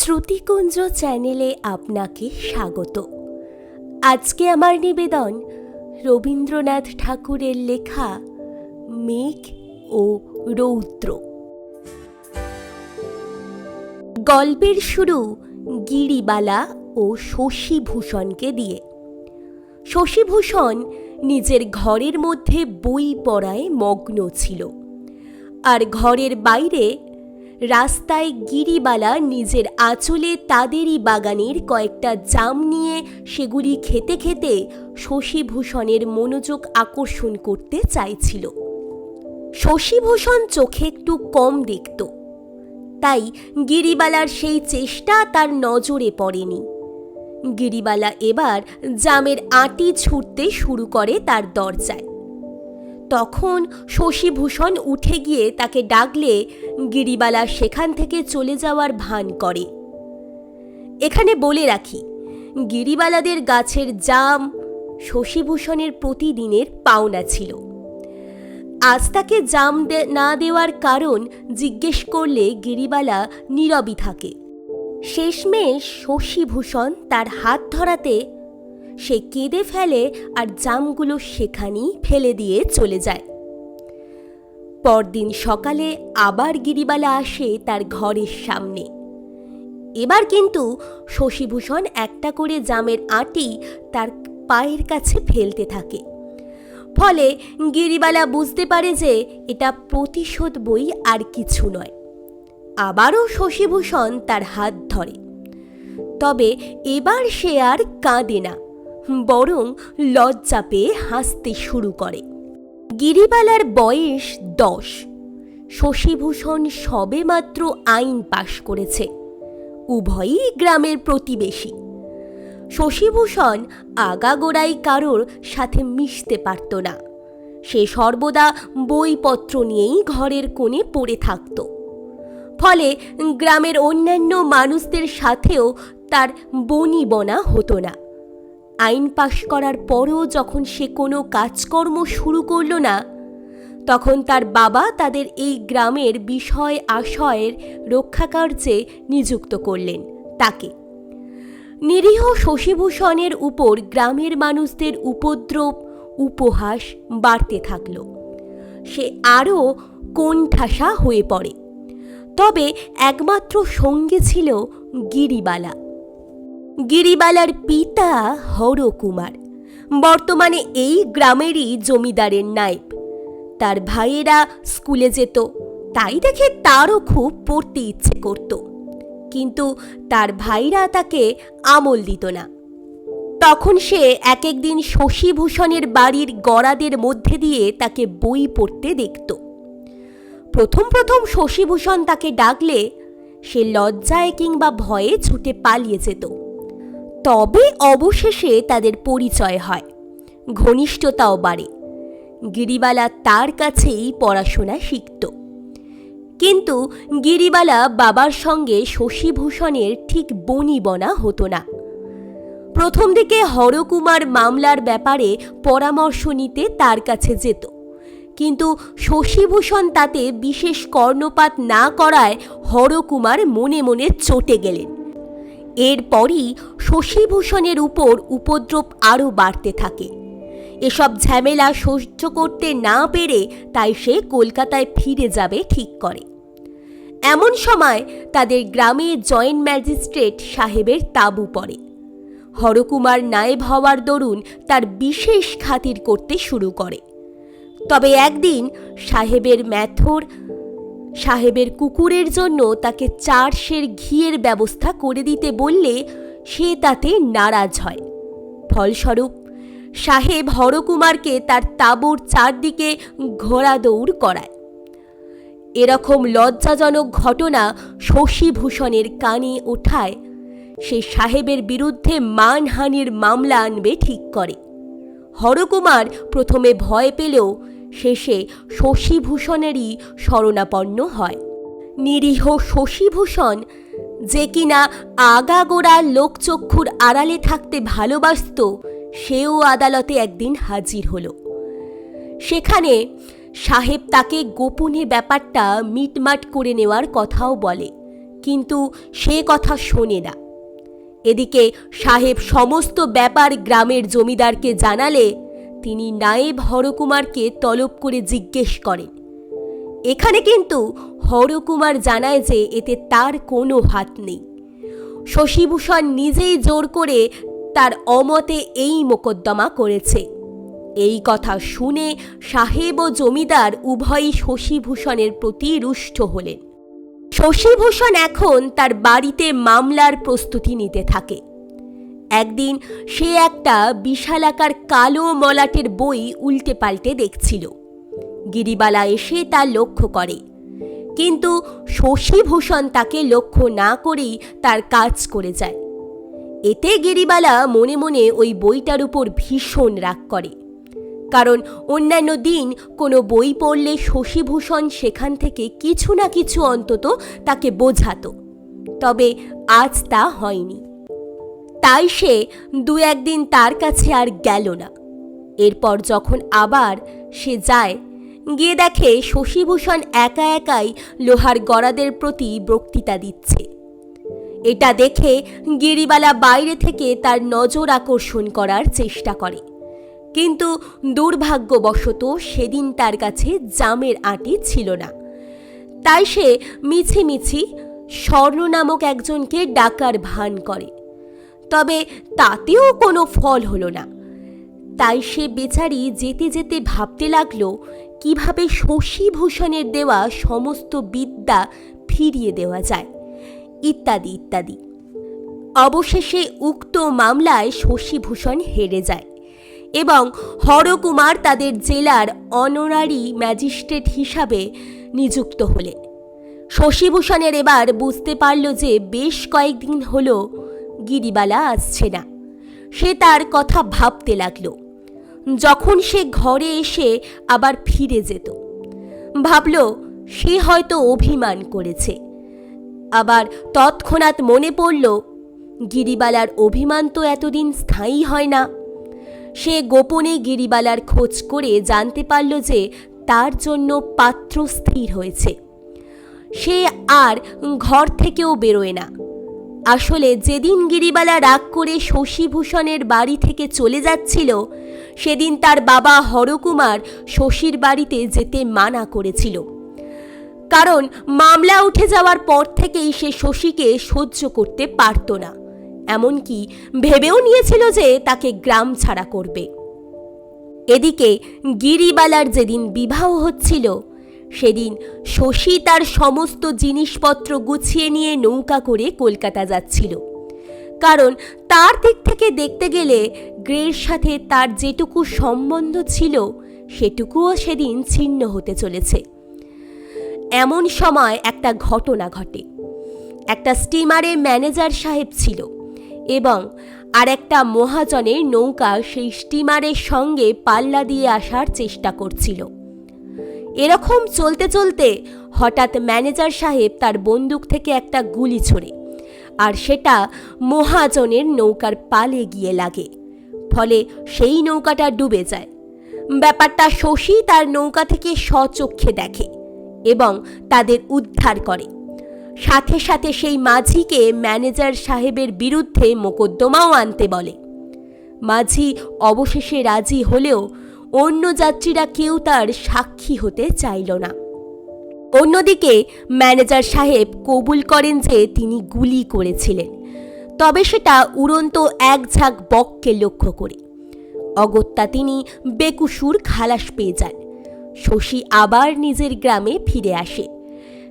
শ্রুতিকুঞ্জ চ্যানেলে আপনাকে স্বাগত। আজকে আমার নিবেদন রবীন্দ্রনাথ ঠাকুরের লেখা মেঘ ও রৌদ্র। গল্পের শুরু গিরিবালা ও শশীভূষণকে দিয়ে। শশীভূষণ নিজের ঘরের মধ্যে বই পড়ায় মগ্ন ছিল। আর ঘরের বাইরে রাস্তায় গিরিবালা নিজের আঁচলে তাদেরই বাগানের কয়েকটা জাম নিয়ে সেগুলি খেতে খেতে শশীভূষণের মনোযোগ আকর্ষণ করতে চাইছিল। শশীভূষণ চোখে একটু কম দেখত। তাই গিরিবালার সেই চেষ্টা তার নজরে পড়েনি। গিরিবালা এবার জামের আটি ছুটতে শুরু করে তার দরজায়। তখন শশীভূষণ উঠে গিয়ে তাকে ডাকলে গিরিবালা সেখান থেকে চলে যাওয়ার ভান করে। এখানে বলে রাখি, গিরিবালাদের গাছের জাম শশীভূষণের প্রতিদিনের পাওনা ছিল। আজ তাকে জাম না দেওয়ার কারণ জিজ্ঞেস করলে গিরিবালা নীরবই থাকে। শেষমেশ শশীভূষণ তার হাত ধরাতে সে কেঁদে ফেলে আর জামগুলো সেখানেই ফেলে দিয়ে চলে যায়। পরদিন সকালে আবার গিরিবালা আসে তার ঘরের সামনে। এবার কিন্তু শশীভূষণ একটা করে জামের আটি তার পায়ের কাছে ফেলতে থাকে। ফলে গিরিবালা বুঝতে পারে যে এটা প্রতিশোধ বই আর কিছু নয়। আবারও শশীভূষণ তার হাত ধরে। তবে এবার সে আর কাঁদে না। বরং লজ্জা পেয়ে হাসতে শুরু করে। গিরিবালার বয়স দশ। শশীভূষণ সবেমাত্র আইন পাশ করেছে। উভয়ই গ্রামের প্রতিবেশী। শশীভূষণ আগাগোড়াই কারোর সাথে মিশতে পারত না। সে সর্বদা বইপত্র নিয়েই ঘরের কোণে পড়ে থাকত। ফলে গ্রামের অন্যান্য মানুষদের সাথেও তার বনিবনা হতো না। আইন পাশ করার পরও যখন সে কোনো কাজকর্ম শুরু করল না, তখন তার বাবা তাদের এই গ্রামের বিষয় আশয়ের রক্ষাকার্যে নিযুক্ত করলেন তাকে। নিরীহ শশীভূষণের উপর গ্রামের মানুষদের উপদ্রব, উপহাস বাড়তে থাকল। সে আরও কোণঠাসা হয়ে পড়ে। তবে একমাত্র সঙ্গে ছিল গিরিবালা। গিরিবালার পিতা হরকুমার। বর্তমানে এই গ্রামেরই জমিদারের নায়েব। তার ভাইয়েরা স্কুলে যেত, তাই দেখে তারও খুব পড়তে ইচ্ছে করত। কিন্তু তার ভাইরা তাকে আমল দিত না। তখন সে এক একদিন শশীভূষণের বাড়ির গড়াদের মধ্যে দিয়ে তাকে বই পড়তে দেখত। প্রথম প্রথম শশীভূষণ তাকে ডাকলে সে লজ্জায় কিংবা ভয়ে ছুটে পালিয়ে যেত। তবে অবশেষে তাদের পরিচয় হয়। ঘনিষ্ঠতাও বাড়ে। গিরিবালা তার কাছেই পড়াশোনা শিখত। কিন্তু গিরিবালা বাবার সঙ্গে শশীভূষণের ঠিক বনিবনা হতো না। প্রথম দিকে হরকুমার মামলার ব্যাপারে পরামর্শ নিতে তার কাছে যেত। কিন্তু শশীভূষণ তাতে বিশেষ কর্ণপাত না করায় হরকুমার মনে মনে চটে গেলেন। এরপরই শশীভূষণের উপর উপদ্রব আরও বাড়তে থাকে। এসব ঝামেলা সহ্য করতে না পেরে তাই সে কলকাতায় ফিরে যাবে ঠিক করে। এমন সময় তাদের গ্রামে জয়েন্ট ম্যাজিস্ট্রেট সাহেবের তাঁবু পড়ে। হরকুমার নায়েব হওয়ার দরুন তার বিশেষ খাতির করতে শুরু করে। তবে একদিন সাহেবের ম্যাথর সাহেবের কুকুরের জন্য তাকে চার সের ঘিয়ের ব্যবস্থা করে দিতে বললে সে তাতে নারাজ হয়। ফলস্বরূপ, সাহেব হরকুমারকে তার তাঁবুর চারদিকে ঘোড়া দৌড় করায়। এরকম লজ্জাজনক ঘটনা শশীভূষণের কানে ওঠায়, সে সাহেবের বিরুদ্ধে মানহানির মামলা আনবে ঠিক করে। হরকুমার প্রথমে ভয় পেলেও শেষে শশীভূষণেরই শরণাপন্ন হয়। নিরীহ শশীভূষণ যে কিনা আগাগোড়া লোকচক্ষুর আড়ালে থাকতে ভালোবাসত, সেও আদালতে একদিন হাজির হলো। সেখানে সাহেব তাকে গোপনে ব্যাপারটা মিটমাট করে নেওয়ার কথাও বলে, কিন্তু সে কথা শোনে না। এদিকে সাহেব সমস্ত ব্যাপার গ্রামের জমিদারকে জানালে তিনি নায়েব হরকুমারকে তলব করে জিজ্ঞেস করেন, এখানে কিন্তু হরকুমার জানায় যে এতে তার কোনো হাত নেই। শশীভূষণ নিজেই জোর করে তার অমতে এই মোকদ্দমা করেছে। এই কথা শুনে সাহেব ও জমিদার উভয়ই শশীভূষণের প্রতি রুষ্ট হলেন। শশীভূষণ এখন তার বাড়িতে মামলার প্রস্তুতি নিতে থাকে। একদিন সে একটা বিশালাকার কালো মলাটের বই উল্টে পাল্টে দেখছিল। গিরিবালা এসে তা লক্ষ্য করে। কিন্তু শশীভূষণ তাকে লক্ষ্য না করেই তার কাজ করে যায়। এতে গিরিবালা মনে মনে ওই বইটার উপর ভীষণ রাগ করে। কারণ অন্যান্য দিন কোনো বই পড়লে শশীভূষণ সেখান থেকে কিছু না কিছু অন্তত তাকে বোঝাতো। তবে আজ তা হয়নি। তাই সে দু একদিন তার কাছে আর গেল না। এরপর যখন আবার সে যায়, গিয়ে দেখে শশীভূষণ একা একাই লোহার গড়াদের প্রতি বক্তৃতা দিচ্ছে। এটা দেখে গিরিবালা বাইরে থেকে তার নজর আকর্ষণ করার চেষ্টা করে। কিন্তু দুর্ভাগ্যবশত সেদিন তার কাছে জামের আঁটি ছিল না। তাই সে মিছিমিছি স্বর্ণ নামক একজনকে ডাকার ভান করে। তবে তাতেও কোনো ফল হলো না। তাই সে বেচারি যেতে যেতে ভাবতে লাগল, কীভাবে শশীভূষণের দেওয়া সমস্ত বিদ্যা ফিরিয়ে দেওয়া যায়। ইত্যাদি ইত্যাদি। অবশেষে উক্ত মামলায় শশীভূষণ হেরে যায় এবং হরকুমার তাদের জেলার অনোরারি ম্যাজিস্ট্রেট হিসাবে নিযুক্ত হলেন। শশীভূষণের এবার বুঝতে পারল যে বেশ কয়েকদিন হল গিরিবালা আসছে না। সে তার কথা ভাবতে লাগল। যখন সে ঘরে এসে আবার ফিরে যেত, ভাবল সে হয়তো অভিমান করেছে। আবার তৎক্ষণাৎ মনে পড়ল, গিরিবালার অভিমান তো এতদিন স্থায়ী হয় না। সে গোপনে গিরিবালার খোঁজ করে জানতে পারল যে তার জন্য পাত্র স্থির হয়েছে। সে আর ঘর থেকেও বেরোয় না। আসলে যেদিন গিরিবালা রাগ করে শশীভূষণের বাড়ি থেকে চলে যাচ্ছিল, সেদিন তার বাবা হরকুমার শশীর বাড়িতে যেতে মানা করেছিল। কারণ মামলা উঠে যাওয়ার পর থেকেই সে শশীকে সহ্য করতে পারত না। এমনকি ভেবেও নিয়েছিল যে তাকে গ্রাম ছাড়া করবে। এদিকে গিরিবালার যেদিন বিবাহ হচ্ছিল সেদিন শশী তার সমস্ত জিনিসপত্র গুছিয়ে নিয়ে নৌকা করে কলকাতা যাচ্ছিল। কারণ তার দিক থেকে দেখতে গেলে গ্রের সাথে তার যেটুকু সম্বন্ধ ছিল, সেটুকুও সেদিন ছিন্ন হতে চলেছে। এমন সময় একটা ঘটনা ঘটে। একটা স্টিমারে ম্যানেজার সাহেব ছিল এবং আর একটা মহাজনের নৌকা সেই স্টিমারের সঙ্গে পাল্লা দিয়ে আসার চেষ্টা করছিল। এরকম চলতে চলতে হঠাৎ ম্যানেজার সাহেব তার বন্দুক থেকে একটা গুলি ছোড়ে আর সেটা মহাজনের নৌকার পালে গিয়ে লাগে। ফলে সেই নৌকাটা ডুবে যায়। ব্যাপারটা শশী তার নৌকা থেকে স্বচক্ষে দেখে এবং তাদের উদ্ধার করে। সাথে সাথে সেই মাঝিকে ম্যানেজার সাহেবের বিরুদ্ধে মোকদ্দমাও আনতে বলে। মাঝি অবশেষে রাজি হলেও অন্য যাত্রীরা কেউ তার সাক্ষী হতে চাইল না। অন্যদিকে ম্যানেজার সাহেব কবুল করেন যে তিনি গুলি করেছিলেন। তবে সেটা উড়ন্ত এক ঝাঁক বককে লক্ষ্য করে। অগত্যা তিনি বেকুসুর খালাস পেয়ে যান। শশী আবার নিজের গ্রামে ফিরে আসে।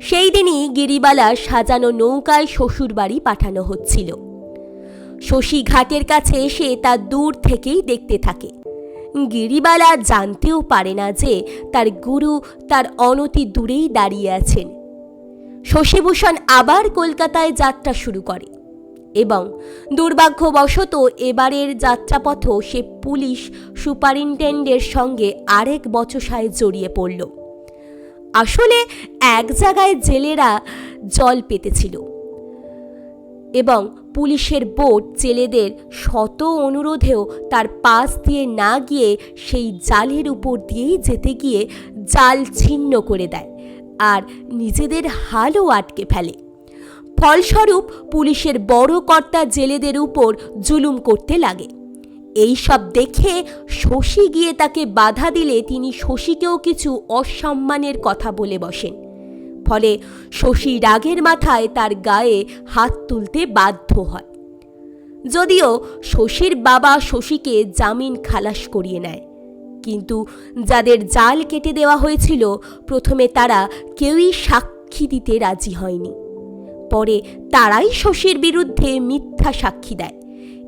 সেই দিনই গিরিবালা সাজানো নৌকায় শ্বশুরবাড়ি পাঠানো হচ্ছিল। শশী ঘাটের কাছে এসে তা দূর থেকেই দেখতে থাকে। গিরিবালা জানতেও পারে না যে তার গুরু তার অনতি দূরেই দাঁড়িয়ে আছেন। শশীভূষণ আবার কলকাতায় যাত্রা শুরু করে এবং দুর্ভাগ্যবশত এবারের যাত্রাপথ সে পুলিশ সুপারিনটেন্ডের সঙ্গে আরেক বচসায় জড়িয়ে পড়ল। আসলে এক জায়গায় জেলেরা জল পেতেছিল। এবং পুলিশের বোট জেলেদের শত অনুরোধেও তার পাশ দিয়ে না গিয়ে সেই জালের উপর দিয়েই যেতে গিয়ে জাল ছিন্ন করে দেয় আর নিজেদের হালও আটকে ফেলে। ফলস্বরূপ পুলিশের বড় কর্তা জেলেদের উপর জুলুম করতে লাগে। এই সব দেখে শশী গিয়ে তাকে বাধা দিলে তিনি শশীকেও কিছু অসম্মানের কথা বলে বসেন। ফলে শশী রাগের মাথায় তার গায়ে হাত তুলতে বাধ্য হয়। যদিও শশীর বাবা শশীকে জামিন খালাস করিয়ে নেয়, কিন্তু যাদের জাল কেটে দেওয়া হয়েছিল, প্রথমে তারা কেউই সাক্ষী দিতে রাজি হয়নি। পরে তারাই শশীর বিরুদ্ধে মিথ্যা সাক্ষী দেয়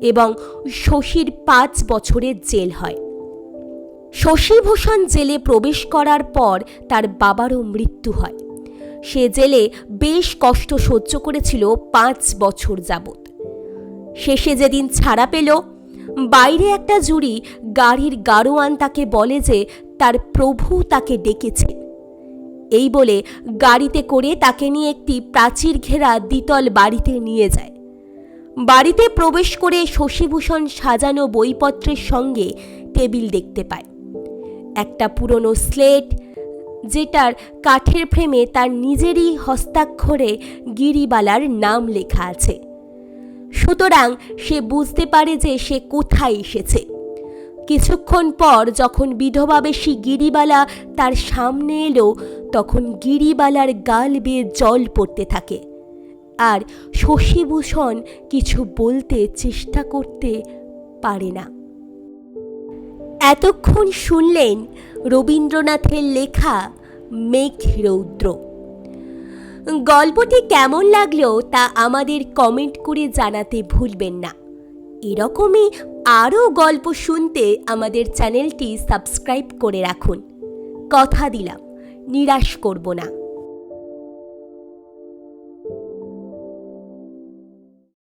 এবং শশীর পাঁচ বছরের জেল হয়। শশীভূষণ জেলে প্রবেশ করার পর তার বাবারও মৃত্যু হয়। সে জেলে বেশ কষ্ট সহ্য করেছিল পাঁচ বছর যাবৎ। শেষে যেদিন ছাড়া পেল, বাইরে একটা জুড়ি গাড়ির গাড়োয়ান তাকে বলে যে তার প্রভু তাকে ডেকেছে। এই বলে গাড়িতে করে তাকে নিয়ে একটি প্রাচীর ঘেরা দ্বিতল বাড়িতে নিয়ে যায়। বাড়িতে প্রবেশ করে শশীভূষণ সাজানো বইপত্রের সঙ্গে টেবিল দেখতে পায়। একটা পুরনো স্লেট যেটার কাঠের ফ্রেমে তার নিজেরই হস্তাক্ষরে গিরিবালার নাম লেখা আছে। সুতরাং সে বুঝতে পারে যে সে কোথায় এসেছে। কিছুক্ষণ পর যখন বিধবা বেশি গিরিবালা তার সামনে এলো, তখন গিরিবালার গাল বেয়ে জল পড়তে থাকে। আর শশীভূষণ কিছু বলতে চেষ্টা করতে পারে না। এতক্ষণ শুনলেন রবীন্দ্রনাথের লেখা মেঘ রৌদ্র। গল্পটি কেমন লাগল তা আমাদের কমেন্ট করে জানাতে ভুলবেন না। এরকমই আরও গল্প শুনতে আমাদের চ্যানেলটি সাবস্ক্রাইব করে রাখুন। কথা দিলাম, নিরাশ করব না।